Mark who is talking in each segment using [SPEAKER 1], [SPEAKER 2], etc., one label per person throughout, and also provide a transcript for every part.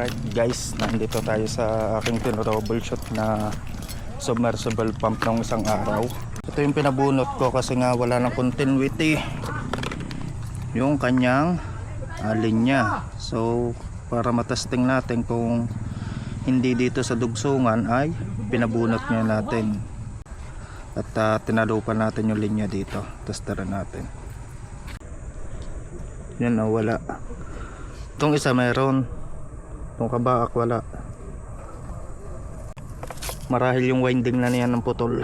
[SPEAKER 1] Alright guys, nandito tayo sa aking tinroubleshoot na submersible pump ng isang araw. Ito yung pinabunot ko kasi nga wala ng continuity yung kanyang uh, linya. So para matesting natin kung hindi dito sa dugsungan ay pinabunot niya natin. At uh, tinalupan natin yung linya dito. Testeran natin. Yan na wala. Itong isa meron. Itong kabaak wala. Marahil yung winding na niya ng putol.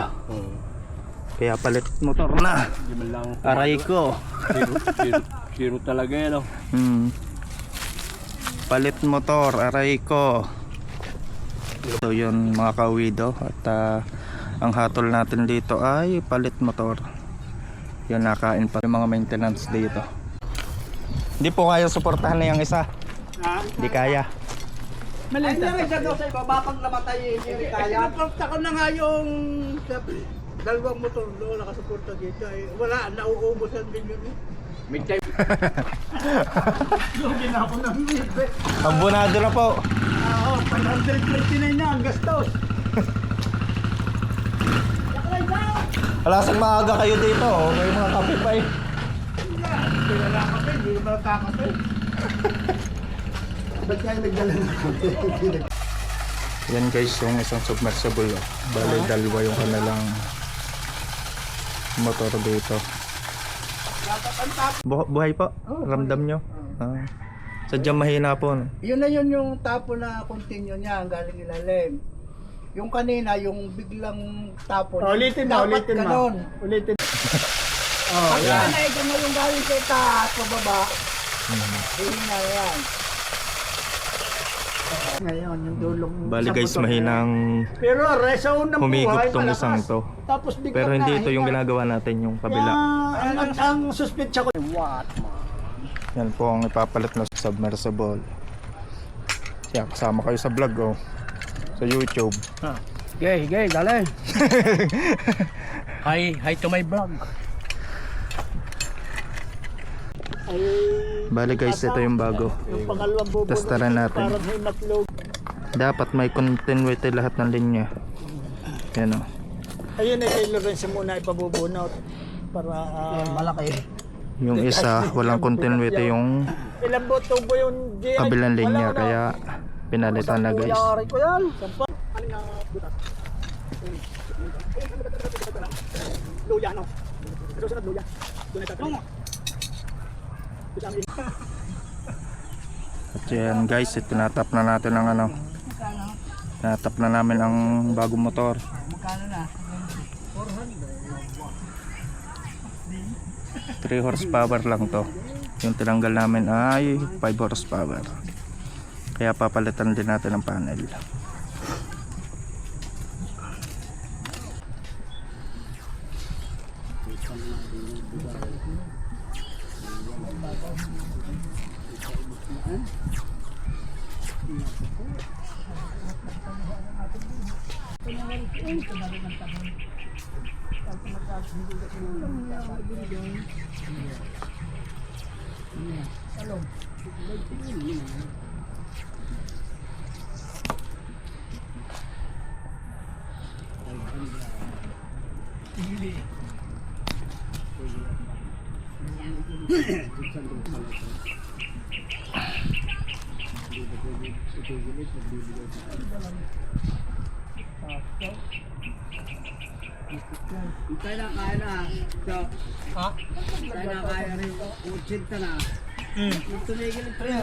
[SPEAKER 1] Kaya palit motor na. Aray ko.
[SPEAKER 2] zero, zero, zero talaga yan. Oh.
[SPEAKER 1] Hmm. Palit motor, aray ko. So yun mga kawido at ah, ang hatol natin dito ay palit motor. Yun nakain pa yung mga maintenance dito. Hindi po kaya suportahan na yung isa.
[SPEAKER 3] Ha?
[SPEAKER 1] Hindi kaya.
[SPEAKER 3] Ay, nari sa daw sa ibaba pag namatay yung hindi kaya. Pinapalta ko na nga yung dalawang motor doon nakasuporta dito. Ay, wala, nauubos ang bilyon.
[SPEAKER 2] May time.
[SPEAKER 3] Lugin ako ng libre.
[SPEAKER 1] Ambunado na po.
[SPEAKER 3] Oo, 539 na ang gastos.
[SPEAKER 1] Alasang maaga kayo dito. Oh. May mga kape pa eh.
[SPEAKER 3] Pinala ka pa, hindi naman kakapin. Ba't kayo nagdala ng
[SPEAKER 1] Yan guys yung isang submersible. Oh. Bali dalawa yung kanilang motor dito. Bu- buhay po? Ramdam nyo? Ah. Sadyang mahina po. No?
[SPEAKER 3] Yun na yun yung tapo na continue niya ang galing ilalim. Yung kanina, yung biglang tapo niya.
[SPEAKER 4] ulitin mo,
[SPEAKER 3] dapat
[SPEAKER 4] ulitin mo.
[SPEAKER 3] ganon.
[SPEAKER 4] Ulitin.
[SPEAKER 3] Oh, Pag yan. na ito yung galing sa taas, pababa. Hindi na yan. Ngayon, yung dulong
[SPEAKER 1] Bali guys
[SPEAKER 3] motor
[SPEAKER 1] mahinang
[SPEAKER 4] Pero resaon ng
[SPEAKER 1] humigop
[SPEAKER 4] buhay,
[SPEAKER 1] tong
[SPEAKER 4] malakas.
[SPEAKER 1] isang to.
[SPEAKER 4] Tapos bigla
[SPEAKER 1] Pero hindi
[SPEAKER 4] na,
[SPEAKER 1] ito yung ginagawa natin yung kabila.
[SPEAKER 4] Ang, ang, ang suspetsya ko, what
[SPEAKER 1] Yan po ang ipapalit na submersible. Kaya kasama kayo sa vlog oh. Sa YouTube.
[SPEAKER 2] Gay, gay, dali. hi, hi to my vlog.
[SPEAKER 4] ay
[SPEAKER 1] Bali guys ito yung bago. Testaran natin. Dapat may continuity lahat ng linya. Yan oh.
[SPEAKER 4] Ayun ay kay Lorenzo muna ipabubunot para ah,
[SPEAKER 3] malaki.
[SPEAKER 1] Yung isa walang continuity yung
[SPEAKER 4] ilang boto yung GI.
[SPEAKER 1] kabilang linya kaya pinalitan na guys.
[SPEAKER 4] Luya no. Susunod luya. Doon ay.
[SPEAKER 1] At yan guys, tinatap na natin ang ano. Tinatap na namin ang bagong motor.
[SPEAKER 3] Magkano na?
[SPEAKER 1] 3 horsepower lang to. Yung tinanggal namin ay 5 horsepower. Kaya papalitan din natin ang panel.
[SPEAKER 3] Yeah. nagdudulit, nagdudulit. Ikay na kaya na. So,
[SPEAKER 4] ha?
[SPEAKER 3] Ikay na kaya rin. Uchinta na.
[SPEAKER 4] Hmm.
[SPEAKER 3] Tumigil ito rin.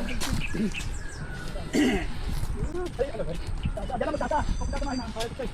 [SPEAKER 3] Ay, ano ba? Diyan na magtata. Pagkata man,
[SPEAKER 5] ang kaya ito.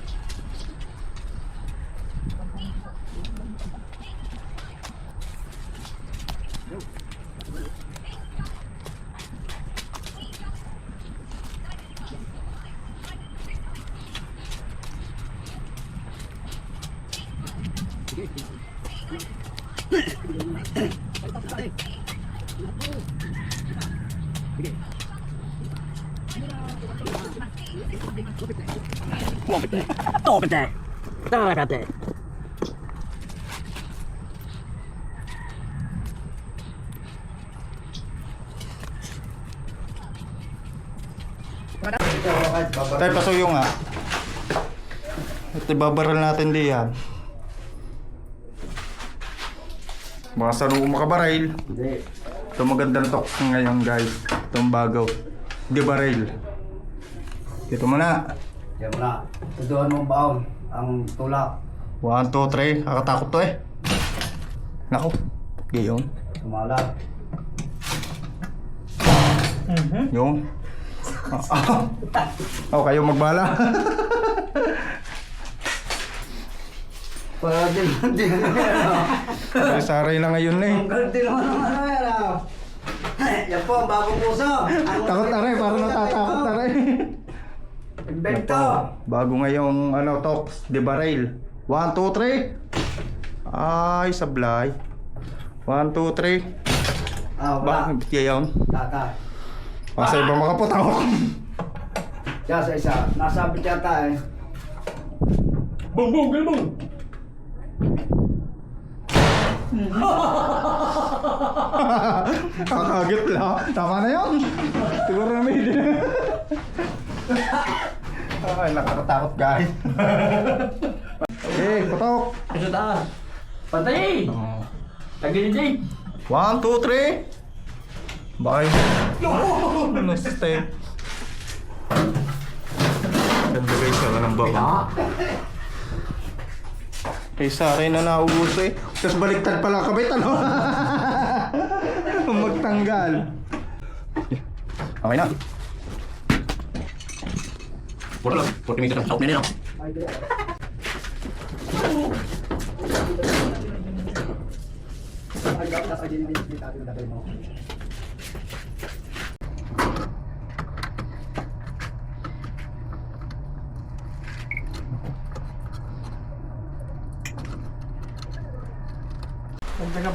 [SPEAKER 5] Talk
[SPEAKER 3] at that. Talk at that.
[SPEAKER 1] Tayo pasuyo nga. At ibabaral natin di yan. Baka sa room makabaril.
[SPEAKER 2] Hindi.
[SPEAKER 1] Ito magandang talk ngayon guys. Itong bagaw. Di baril. Dito muna.
[SPEAKER 3] Yan mo na. Tuduhan mo baon. Ang tulak.
[SPEAKER 1] 1, 2, 3. Nakakatakot to eh. Nako. Gayon.
[SPEAKER 3] Tumalat.
[SPEAKER 1] Yung. Ah, oh, kayo magbala.
[SPEAKER 3] Para din. Hindi
[SPEAKER 1] Ay, saray na ngayon eh.
[SPEAKER 3] Ang galing naman ng ano yan ah. Yan po ang bagong puso. Ang
[SPEAKER 1] Takot na rin, parang natatakot na rin.
[SPEAKER 3] Invento.
[SPEAKER 1] Bago ngayong ano, talks, di ba rail? 1, 2, 3. Ay, sablay. 1, 2, 3.
[SPEAKER 3] Ah,
[SPEAKER 1] Ba,
[SPEAKER 3] wala.
[SPEAKER 1] yayon.
[SPEAKER 3] Tata.
[SPEAKER 1] Masa iba makaputaw.
[SPEAKER 3] Diyan sa isa. Nasabit yata eh.
[SPEAKER 2] Boom, boom, boom!
[SPEAKER 1] Kakagit lang. Tama na yun. Siguro na may din. Ay, nakakatakot guys. Okay, putok.
[SPEAKER 2] Sa taas. Pantay! Tagilid eh!
[SPEAKER 1] 1, 2, 3. Bye. Ano step? Ganda guys, wala ng baka. Kay sa akin na naubos eh. Tapos baliktad pala kabit ano? Magtanggal. Okay na.
[SPEAKER 2] Puro lang. 40 meters ang south nila.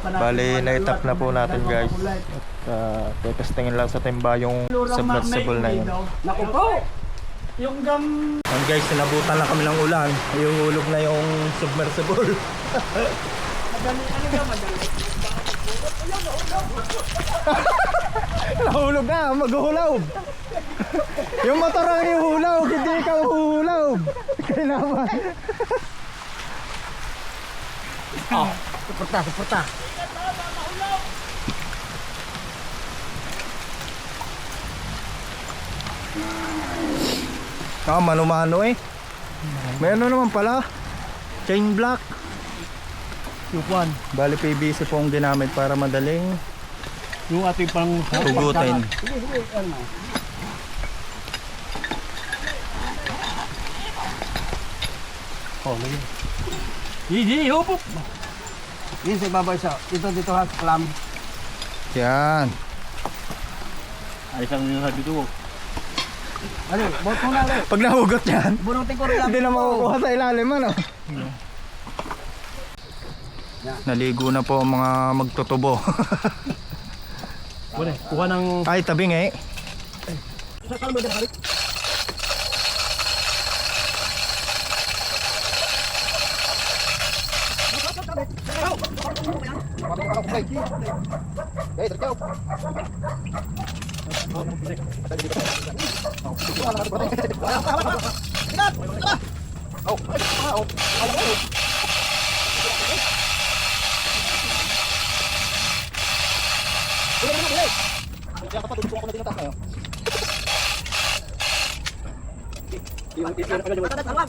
[SPEAKER 1] Bali, na-tap na po natin guys. Uh, testingin lang sa timba yung submersible na yun.
[SPEAKER 3] Naku po. Yung gam...
[SPEAKER 1] And guys, sinabutan na kami ng ulan. Yung ulog na yung submersible. Nahulog na, maghuhulaw. yung motor ang ihulaw, hindi ikaw huhulaw. Kailangan.
[SPEAKER 3] Suporta, suporta.
[SPEAKER 1] Ah, mano-mano eh. May ano naman pala. Chain block.
[SPEAKER 4] Yukuan.
[SPEAKER 1] Bali PVC po ang ginamit para madaling
[SPEAKER 4] Yung ating pang...
[SPEAKER 1] tugutin.
[SPEAKER 4] Oh, lagi. Hindi, hupo.
[SPEAKER 3] Yun sa ibabaw isa. Dito, dito ha. Clam.
[SPEAKER 1] Yan.
[SPEAKER 4] Ayos ang nila dito.
[SPEAKER 3] Ano? Bot mo na ulit.
[SPEAKER 1] Pag nahugot yan,
[SPEAKER 3] Bunutin ko rin lang.
[SPEAKER 1] hindi na makukuha sa ilalim ano. Naligo na po ang mga magtutubo.
[SPEAKER 4] Wala, kuha ng...
[SPEAKER 1] Ay, tabing eh.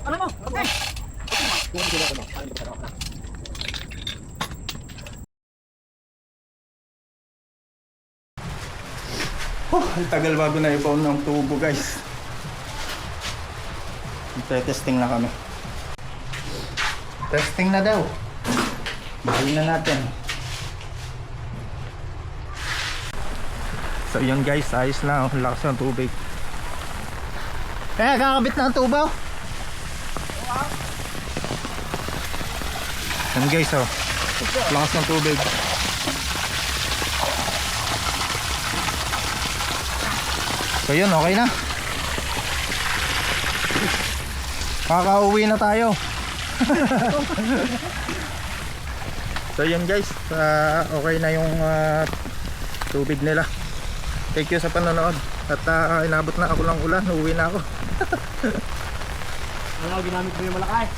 [SPEAKER 1] Ano mo? Okay. Oh, ang tagal bago na ibaw ng tubo guys. Testing na kami. Testing na daw. Bahayin na natin. So yun guys, ayos na. Ang lakas ng tubig. Eh, kakabit na ang tubo. Yan guys, oh. Lakas ng tubig. So yun, okay na. Kakauwi na tayo. so yun guys, ah, okay na yung ah, tubig nila. Thank you sa panonood. At ah, inabot na ako ng ulan, uwi na ako.
[SPEAKER 2] Ano, ginamit mo yung malakay?